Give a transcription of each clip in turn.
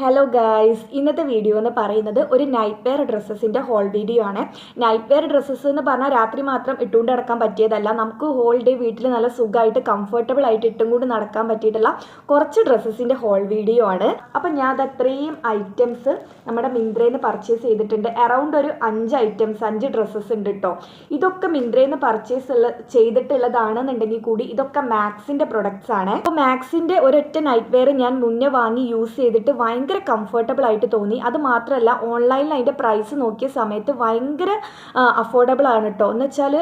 Hello guys ഇന്നത്തെ video എന്ന് പറയുന്നത് ഒരു നൈറ്റ് വെയർ ഡ്രസ്സസിന്റെ ഹോൾ വീഡിയോ ആണ്. നൈറ്റ് വെയർ ഡ്രസ്സസ് എന്ന് പറഞ്ഞാൽ രാത്രി മാത്രം ഇട്ടുകൊണ്ട് നടക്കാൻ പറ്റിയതല്ല. നമുക്ക് ഹോൾ ഡേ വീട്ടിൽ നല്ല സുഖമായിട്ട് കംഫർട്ടബിൾ ആയിട്ട് ഇട്ടും കൂടി നടക്കാൻ പറ്റിയിട്ടുള്ള കുറച്ച് ഡ്രസ്സസിന്റെ ഹോൾ വീഡിയോ ആണ്. അപ്പം ഞാൻ അത് അത്രയും ഐറ്റംസ് നമ്മുടെ മിന്ത്രയിൽ നിന്ന് പർച്ചേസ് ചെയ്തിട്ടുണ്ട്. അറൗണ്ട് ഒരു അഞ്ച് ഐറ്റംസ് അഞ്ച് ഡ്രസ്സസ് ഉണ്ട് കേട്ടോ ഇതൊക്കെ മിന്ത്രയിൽ നിന്ന് പർച്ചേസ് ഉള്ള ചെയ്തിട്ടുള്ളതാണെന്നുണ്ടെങ്കിൽ കൂടി ഇതൊക്കെ മാക്സിന്റെ പ്രൊഡക്ട്സ് ആണ്. അപ്പോൾ മാക്സിന്റെ ഒരൊറ്റ നൈറ്റ് വെയർ ഞാൻ മുന്നേ വാങ്ങി യൂസ് ചെയ്തിട്ട് ഭയങ്കര കംഫർട്ടബിൾ ആയിട്ട് തോന്നി. അത് മാത്രമല്ല ഓൺലൈനിൽ അതിന്റെ പ്രൈസ് നോക്കിയ സമയത്ത് ഭയങ്കര അഫോർഡബിൾ ആണ് കേട്ടോ എന്ന് വെച്ചാൽ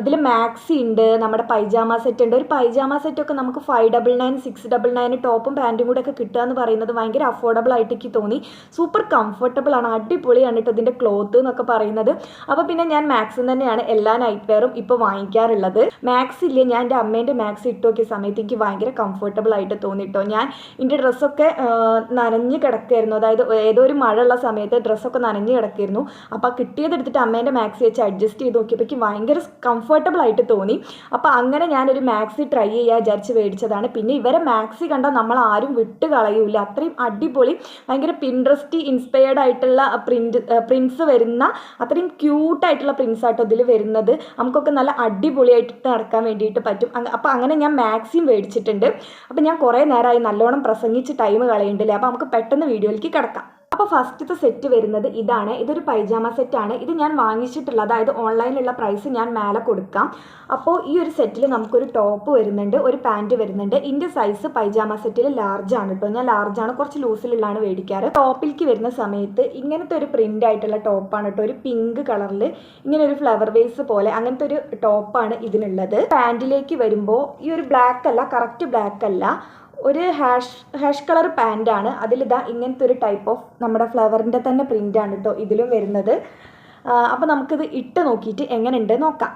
ഇതിൽ മാക്സി ഉണ്ട് നമ്മുടെ പൈജാമ സെറ്റ് ഉണ്ട് ഒരു പൈജാമ സെറ്റൊക്കെ നമുക്ക് five double nine six double nine ടോപ്പും പാന്റും കൂടെ ഒക്കെ കിട്ടുക എന്ന് പറയുന്നത് ഭയങ്കര അഫോർഡബിൾ ആയിട്ട് എനിക്ക് തോന്നി. സൂപ്പർ കംഫർട്ടബിൾ ആണ് അടിപൊളിയാണ് കേട്ടോ ഇതിന്റെ ക്ലോത്ത് എന്നൊക്കെ പറയുന്നത്. അപ്പോൾ പിന്നെ ഞാൻ മാക്സിൽ തന്നെയാണ് എല്ലാ നൈറ്റ് വെയറും ഇപ്പോൾ വാങ്ങിക്കാറുള്ളത്. മാക്സ് ഇല്ലേ ഞാൻ എന്റെ അമ്മേന്റെ മാക്സ് ഇട്ട് നോക്കിയ സമയത്ത് എനിക്ക് ഭയങ്കര കംഫർട്ടബിൾ ആയിട്ട് തോന്നിട്ടോ ഞാൻ എന്റെ ഡ്രസ്സൊക്കെ നനഞ്ഞ് കിടക്കായിരുന്നു അതായത് ഏതോ ഒരു മഴ ഉള്ള സമയത്ത് ഡ്രസ്സൊക്കെ നനഞ്ഞ് കിടക്കായിരുന്നു അപ്പോൾ കിട്ടിയത് എടുത്തിട്ട് അമ്മേന്റെ മാക്സി വെച്ച് അഡ്ജസ്റ്റ് ചെയ്ത് നോക്കിയപ്പോൾ ഭയങ്കര കംഫർട്ടബിൾ ആയിട്ട് തോന്നി. അപ്പോൾ അങ്ങനെ ഞാനൊരു മാക്സി ട്രൈ ചെയ്യാൻ വിചാരിച്ച് മേടിച്ചതാണ്. പിന്നെ ഇവരെ മാക്സി കണ്ടാൽ നമ്മൾ ആരും വിട്ട് കളയൂല. അത്രയും അടിപൊളി ഭയങ്കര പിൻട്രസ്റ്റ് ഇൻസ്പയർഡ് ആയിട്ടുള്ള പ്രിന്റ് പ്രിൻസ് വരുന്ന അത്രയും ക്യൂട്ടായിട്ടുള്ള പ്രിൻസ് ആട്ടോ ഇതിൽ വരുന്നത്. നമുക്കൊക്കെ നല്ല അടിപൊളിയായിട്ട് നടക്കാൻ വേണ്ടിയിട്ട് പറ്റും. അപ്പോൾ അങ്ങനെ ഞാൻ മാക്സിയും മേടിച്ചിട്ടുണ്ട്. അപ്പോൾ ഞാൻ കുറേ നേരമായി നല്ലോണം പ്രസംഗിച്ച് ടൈം കളയുന്നുണ്ടല്ലേ? അപ്പോൾ നമുക്ക് പെട്ടെന്ന് വീഡിയോയിലേക്ക് കിടക്കാം. അപ്പോൾ ഫസ്റ്റത്തെ സെറ്റ് വരുന്നത് ഇതാണ്. ഇതൊരു പൈജാമ സെറ്റാണ് ഇത് ഞാൻ വാങ്ങിച്ചിട്ടുള്ള അതായത് ഓൺലൈനിലുള്ള പ്രൈസ് ഞാൻ മേലെ കൊടുക്കാം. അപ്പോൾ ഈ ഒരു സെറ്റിൽ നമുക്കൊരു ടോപ്പ് വരുന്നുണ്ട് ഒരു പാന്റ് വരുന്നുണ്ട്. ഇതിന്റെ സൈസ് പൈജാമ സെറ്റിൽ ലാർജ് ആണ് കേട്ടോ ഞാൻ ലാർജ് ആണ് കുറച്ച് ലൂസിലുള്ളതാണ് മേടിക്കാറ്. ടോപ്പിലേക്ക് വരുന്ന സമയത്ത് ഇങ്ങനത്തെ ഒരു പ്രിന്റ് ആയിട്ടുള്ള ടോപ്പാണ് കേട്ടോ ഒരു പിങ്ക് കളറിൽ ഇങ്ങനെ ഒരു ഫ്ലവർ വേസ് പോലെ അങ്ങനത്തെ ഒരു ടോപ്പാണ് ഇതിനുള്ളത്. പാന്റിലേക്ക് വരുമ്പോൾ ഈ ഒരു ബ്ലാക്ക് അല്ല കറക്റ്റ് ബ്ലാക്ക് അല്ല. ഒരു ഹാഷ് ഹാഷ് കളർ പാന്റാണ് അതിലിതാ ഇങ്ങനത്തെ ഒരു ടൈപ്പ് ഓഫ് നമ്മുടെ ഫ്ലവറിന്റെ തന്നെ പ്രിന്റാണ് കേട്ടോ ഇതിലും വരുന്നത്. അപ്പോൾ നമുക്കിത് ഇട്ട് നോക്കിയിട്ട് എങ്ങനെയുണ്ട് നോക്കാം.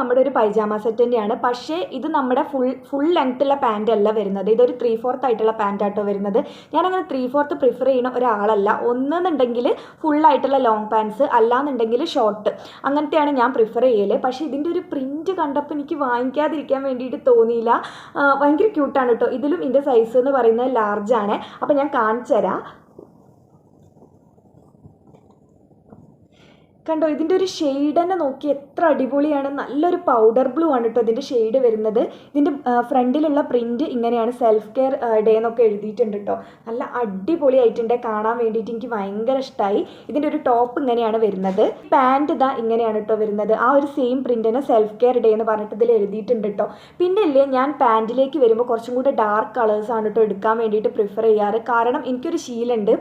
നമ്മുടെ ഒരു പൈജാമ സെറ്റ് തന്നെയാണ്. പക്ഷേ ഇത് നമ്മുടെ ഫുൾ ഫുൾ ലെങ്ത്തുള്ള പാന്റ് അല്ല വരുന്നത്. ഇതൊരു ത്രീ ഫോർത്ത് ആയിട്ടുള്ള പാന്റ് ആട്ടോ വരുന്നത്. ഞാനങ്ങനെ ത്രീ ഫോർത്ത് പ്രിഫർ ചെയ്യുന്ന ഒരാളല്ല. ഒന്നെന്നുണ്ടെങ്കിൽ ഫുള്ളായിട്ടുള്ള ലോങ് പാൻസ് അല്ലാന്നുണ്ടെങ്കിൽ ഷോർട്ട് അങ്ങനത്തെയാണ് ഞാൻ പ്രിഫർ ചെയ്യൽ പക്ഷേ ഇതിന്റെ ഒരു പ്രിന്റ് കണ്ടപ്പോൾ എനിക്ക് വാങ്ങിക്കാതിരിക്കാൻ വേണ്ടിയിട്ട് തോന്നിയില്ല. ഭയങ്കര ക്യൂട്ടാണ് കേട്ടോ ഇതിലും ഇതിന്റെ സൈസ് എന്ന് പറയുന്നത് ലാർജാണ് അപ്പോൾ ഞാൻ കാണിച്ചു തരാം കണ്ടോ ഇതിന്റെ ഒരു ഷെയ്ഡ് തന്നെ നോക്കി എത്ര അടിപൊളിയാണ്. നല്ലൊരു പൗഡർ ബ്ലൂ ആണ് കേട്ടോ ഇതിന്റെ ഷെയ്ഡ് വരുന്നത്. ഇതിന്റെ ഫ്രണ്ടിലുള്ള പ്രിന്റ് ഇങ്ങനെയാണ് സെൽഫ് കെയർ ഡേ എന്നൊക്കെ എഴുതിയിട്ടുണ്ട് കേട്ടോ നല്ല അടിപൊളിയായിട്ടുണ്ട് കാണാൻ വേണ്ടിയിട്ട് എനിക്ക് ഭയങ്കര ഇഷ്ടമായി ഇതിന്റെ ഒരു ടോപ്പ് ഇങ്ങനെയാണ് വരുന്നത്. പാന്റ് ഇതാ ഇങ്ങനെയാണ് കേട്ടോ വരുന്നത്. ആ ഒരു സെയിം പ്രിന്റിന് സെൽഫ് കെയർ ഡേ എന്ന് പറഞ്ഞിട്ട് ഇതിൽ എഴുതിയിട്ടുണ്ട് കേട്ടോ പിന്നെ ഇല്ലേ ഞാൻ പാന്റിലേക്ക് വരുമ്പോൾ കുറച്ചും കൂടെ ഡാർക്ക് കളേഴ്സാണ് കേട്ടോ എടുക്കാൻ വേണ്ടിയിട്ട് പ്രിഫർ ചെയ്യാറ്. കാരണം എനിക്കൊരു ശീലമുണ്ട്.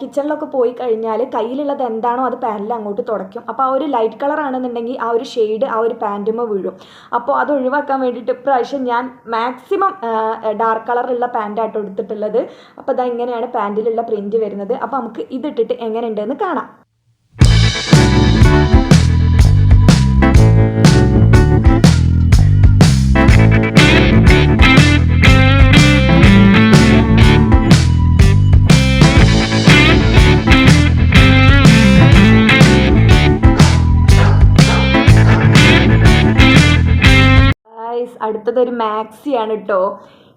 കിച്ചണിലൊക്കെ പോയി കഴിഞ്ഞാൽ കയ്യിലുള്ളത് എന്താണോ അത് പാനിൽ അങ്ങോട്ട് തുടയ്ക്കും. അപ്പോൾ ആ ഒരു ലൈറ്റ് കളർ ആണെന്നുണ്ടെങ്കിൽ ആ ഒരു ഷെയ്ഡ് ആ ഒരു പാന്റുമ വീഴും. അപ്പോൾ അത് ഒഴിവാക്കാൻ വേണ്ടിയിട്ട് ഇപ്രാവശ്യം ഞാൻ മാക്സിമം ഡാർക്ക് കളറുള്ള പാന്റായിട്ട് എടുത്തിട്ടുള്ളത്. അപ്പോൾ അതാ ഇങ്ങനെയാണ് പാന്റിലുള്ള പ്രിന്റ് വരുന്നത്. അപ്പോൾ നമുക്ക് ഇതിട്ടിട്ട് എങ്ങനെയുണ്ടെന്ന് കാണാം. അടുത്തതൊരു മാക്സിയാണ് കേട്ടോ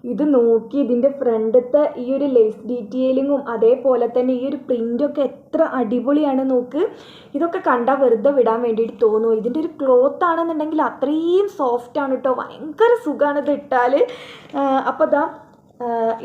ഇത് നോക്കി ഇതിന്റെ ഫ്രണ്ടത്തെ ഈ ഒരു ലേസ് ഡീറ്റെയിലിങ്ങും അതേപോലെ തന്നെ ഈ ഒരു പ്രിന്റൊക്കെ എത്ര അടിപൊളിയാണ് നോക്ക്. ഇതൊക്കെ കണ്ടാൽ വെറുതെ വിടാൻ വേണ്ടിയിട്ട് തോന്നും ഇതിന്റെ ഒരു ക്ലോത്ത് ആണെന്നുണ്ടെങ്കിൽ അത്രയും സോഫ്റ്റ് ആണ് കേട്ടോ ഭയങ്കര സുഖമാണ് ഇത് ഇട്ടാൽ അപ്പോൾ ഇതാ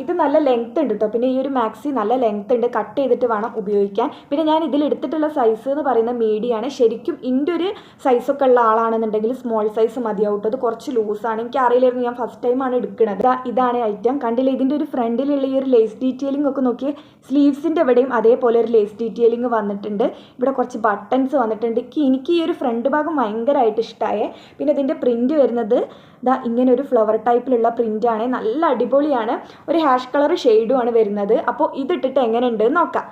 ഇത് നല്ല ലെങ്ത് ഉണ്ട് കേട്ടോ പിന്നെ ഈ ഒരു മാക്സി നല്ല ലെങ്ത് ഉണ്ട്. കട്ട് ചെയ്തിട്ട് വേണം ഉപയോഗിക്കാൻ. പിന്നെ ഞാൻ ഇതിൽ എടുത്തിട്ടുള്ള സൈസ് എന്ന് പറയുന്നത് മീഡിയാണ് ശരിക്കും ഇന്റെ ഒരു സൈസൊക്കെ ഉള്ള ആളാണെന്നുണ്ടെങ്കിൽ സ്മോൾ സൈസ് മതിയാവും അത് കുറച്ച് ലൂസാണ് എനിക്ക് അറിയില്ലായിരുന്നു. ഞാൻ ഫസ്റ്റ് ടൈമാണ് എടുക്കുന്നത് ഇതാണ് ഐറ്റം കണ്ടില്ലേ? ഇതിന്റെ ഒരു ഫ്രണ്ടിലുള്ള ഈ ഒരു ലേസ് ഡീറ്റെയിലിംഗ് ഒക്കെ നോക്കി സ്ലീവ്സിന്റെ എവിടെയും അതേപോലെ ഒരു ലേസ് ഡീറ്റെയിലിംഗ് വന്നിട്ടുണ്ട്. ഇവിടെ കുറച്ച് ബട്ടൺസ് വന്നിട്ടുണ്ട്. എനിക്ക് ഈ ഒരു ഫ്രണ്ട് ഭാഗം ഭയങ്കരമായിട്ട് ഇഷ്ടമായേ പിന്നെ ഇതിന്റെ പ്രിന്റ് വരുന്നത് ഇതാ ഇങ്ങനെ ഒരു ഫ്ലവർ ടൈപ്പിലുള്ള പ്രിന്റാണ് നല്ല അടിപൊളിയാണ്. ഒരു ഹാഷ് കളർ ഷെയ്ഡുമാണ് വരുന്നത്. അപ്പോൾ ഇതിട്ടിട്ട് എങ്ങനെയുണ്ട് നോക്കാം.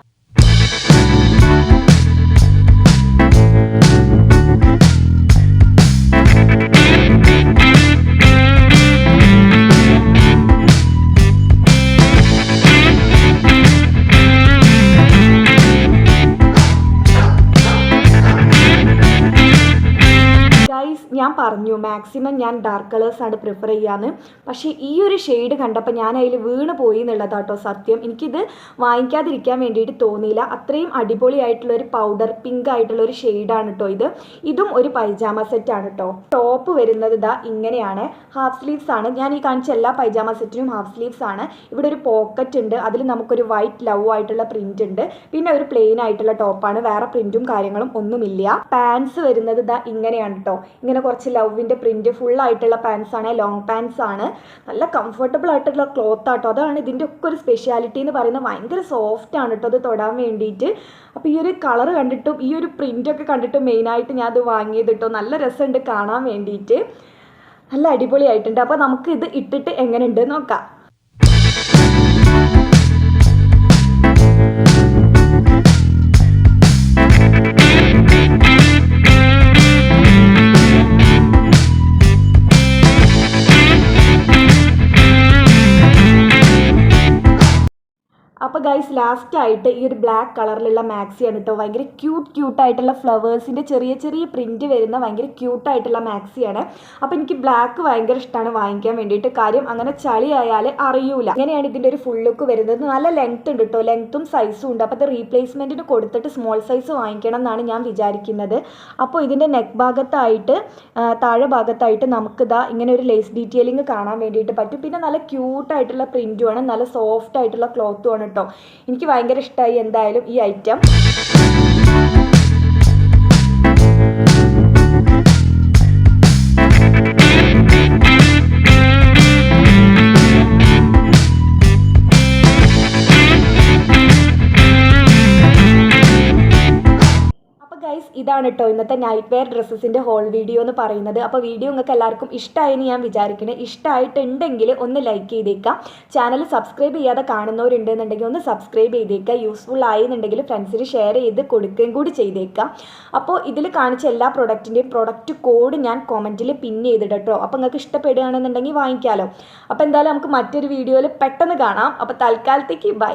പറഞ്ഞു മാക്സിമം ഞാൻ ഡാർക്ക് കളേഴ്സാണ് പ്രിഫർ ചെയ്യാന്ന്. പക്ഷേ ഈ ഒരു ഷെയ്ഡ് കണ്ടപ്പോൾ ഞാൻ അതിൽ വീണ് പോയി എന്നുള്ളതാട്ടോ സത്യം. എനിക്കിത് വാങ്ങിക്കാതിരിക്കാൻ വേണ്ടിയിട്ട് തോന്നിയില്ല. അത്രയും അടിപൊളിയായിട്ടുള്ള ഒരു പൗഡർ പിങ്ക് ആയിട്ടുള്ള ഒരു ഷെയ്ഡാണ് കേട്ടോ ഇത്. ഇതും ഒരു പൈജാമ സെറ്റാണ് കേട്ടോ ടോപ്പ് വരുന്നത് ഇതാ ഇങ്ങനെയാണ്. ഹാഫ് സ്ലീവ്സ് ആണ്. ഞാൻ ഈ കാണിച്ച എല്ലാ പൈജാമ സെറ്റിനും ഹാഫ് സ്ലീവ്സ് ആണ്. ഇവിടെ ഒരു പോക്കറ്റ് ഉണ്ട്. അതിൽ നമുക്കൊരു വൈറ്റ് ലവ് ആയിട്ടുള്ള പ്രിന്റ് ഉണ്ട്. പിന്നെ ഒരു പ്ലെയിൻ ആയിട്ടുള്ള ടോപ്പാണ് വേറെ പ്രിന്റും കാര്യങ്ങളും ഒന്നുമില്ല. പാൻസ് വരുന്നത് ഇതാ ഇങ്ങനെയാണ് കേട്ടോ ഇങ്ങനെ കുറച്ച് ലവിന്റെ പ്രിന്റ് ഫുൾ ആയിട്ടുള്ള പാൻസ് ആണ് ലോങ് പാൻസ് ആണ്. നല്ല കംഫർട്ടബിൾ ആയിട്ടുള്ള ക്ലോത്ത് ആട്ടോ. അതാണ് ഇതിന്റെ ഒക്കെ ഒരു സ്പെഷ്യാലിറ്റി എന്ന് പറയുന്നത്. ഭയങ്കര സോഫ്റ്റ് ആണ് കേട്ടോ അത് തൊടാൻ വേണ്ടിയിട്ട്. അപ്പോൾ ഈ ഒരു കളർ കണ്ടിട്ടും ഈ ഒരു പ്രിന്റൊക്കെ കണ്ടിട്ടും മെയിനായിട്ട് ഞാൻ അത് വാങ്ങിയത് കേട്ടോ നല്ല രസമുണ്ട് കാണാൻ വേണ്ടിയിട്ട്. നല്ല അടിപൊളിയായിട്ടുണ്ട്. അപ്പോൾ നമുക്ക് ഇത് ഇട്ടിട്ട് എങ്ങനെയുണ്ട് നോക്കാം. ഗൈസ് ലാസ്റ്റ് ആയിട്ട് ഈ ഒരു ബ്ലാക്ക് കളറിലുള്ള മാക്സിയാണ് കേട്ടോ ഭയങ്കര ക്യൂട്ട് ക്യൂട്ടായിട്ടുള്ള ഫ്ലവേഴ്സിന്റെ ചെറിയ ചെറിയ പ്രിന്റ് വരുന്ന ഭയങ്കര ക്യൂട്ടായിട്ടുള്ള മാക്സിയാണ് അപ്പോൾ എനിക്ക് ബ്ലാക്ക് ഭയങ്കര ഇഷ്ടമാണ് വാങ്ങിക്കാൻ വേണ്ടിയിട്ട്. കാര്യം അങ്ങനെ ചളി ആയാൽ അറിയൂല. ഇങ്ങനെയാണ് ഇതിന്റെ ഒരു ഫുൾ ലുക്ക് വരുന്നത്. നല്ല ലെങ്ത് ഉണ്ട് കേട്ടോ ലെങ്ത്തും സൈസും ഉണ്ട്. അപ്പോൾ അത് റീപ്ലേസ്മെന്റിന് കൊടുത്തിട്ട് സ്മോൾ സൈസ് വാങ്ങിക്കണം എന്നാണ് ഞാൻ വിചാരിക്കുന്നത്. അപ്പോൾ ഇതിന്റെ നെക്ക് ഭാഗത്തായിട്ട് താഴെ ഭാഗത്തായിട്ട് നമുക്കിതാ ഇങ്ങനെ ഒരു ലേസ് ഡീറ്റെയിലിംഗ് കാണാൻ വേണ്ടിയിട്ട് പറ്റും. പിന്നെ നല്ല ക്യൂട്ടായിട്ടുള്ള പ്രിന്റുമാണ് നല്ല സോഫ്റ്റ് ആയിട്ടുള്ള ക്ലോത്തുമാണ് കേട്ടോ എനിക്ക് ഭയങ്കര ഇഷ്ടമായി എന്തായാലും ഈ ഐറ്റം ഗൈസ് ഇതാണ് കേട്ടോ ഇന്നത്തെ നൈറ്റ് വെയർ ഡ്രസ്സസിന്റെ ഹോൾ വീഡിയോ എന്ന് പറയുന്നത്. അപ്പോൾ വീഡിയോ നിങ്ങൾക്ക് എല്ലാവർക്കും ഇഷ്ടമായെന്ന് ഞാൻ വിചാരിക്കുന്നത് ഇഷ്ടമായിട്ടുണ്ടെങ്കിൽ ഒന്ന് ലൈക്ക് ചെയ്തേക്കാം. ചാനൽ സബ്സ്ക്രൈബ് ചെയ്യാതെ കാണുന്നവരുണ്ടെന്നുണ്ടെങ്കിൽ ഒന്ന് സബ്സ്ക്രൈബ് ചെയ്തേക്കുക യൂസ്ഫുൾ ആയെന്നുണ്ടെങ്കിൽ ഫ്രണ്ട്സിന് ഷെയർ ചെയ്ത് കൊടുക്കുകയും കൂടി ചെയ്തേക്കാം. അപ്പോൾ ഇതിൽ കാണിച്ച എല്ലാ പ്രൊഡക്റ്റിന്റെയും പ്രൊഡക്റ്റ് കോഡ് ഞാൻ കോമന്റിൽ പിൻ ചെയ്തിട്ട് അപ്പോൾ നിങ്ങൾക്ക് ഇഷ്ടപ്പെടുകയാണെന്നുണ്ടെങ്കിൽ വാങ്ങിക്കാമല്ലോ അപ്പോൾ എന്തായാലും നമുക്ക് മറ്റൊരു വീഡിയോയിൽ പെട്ടെന്ന് കാണാം. അപ്പോൾ തൽക്കാലത്തേക്ക് ബൈ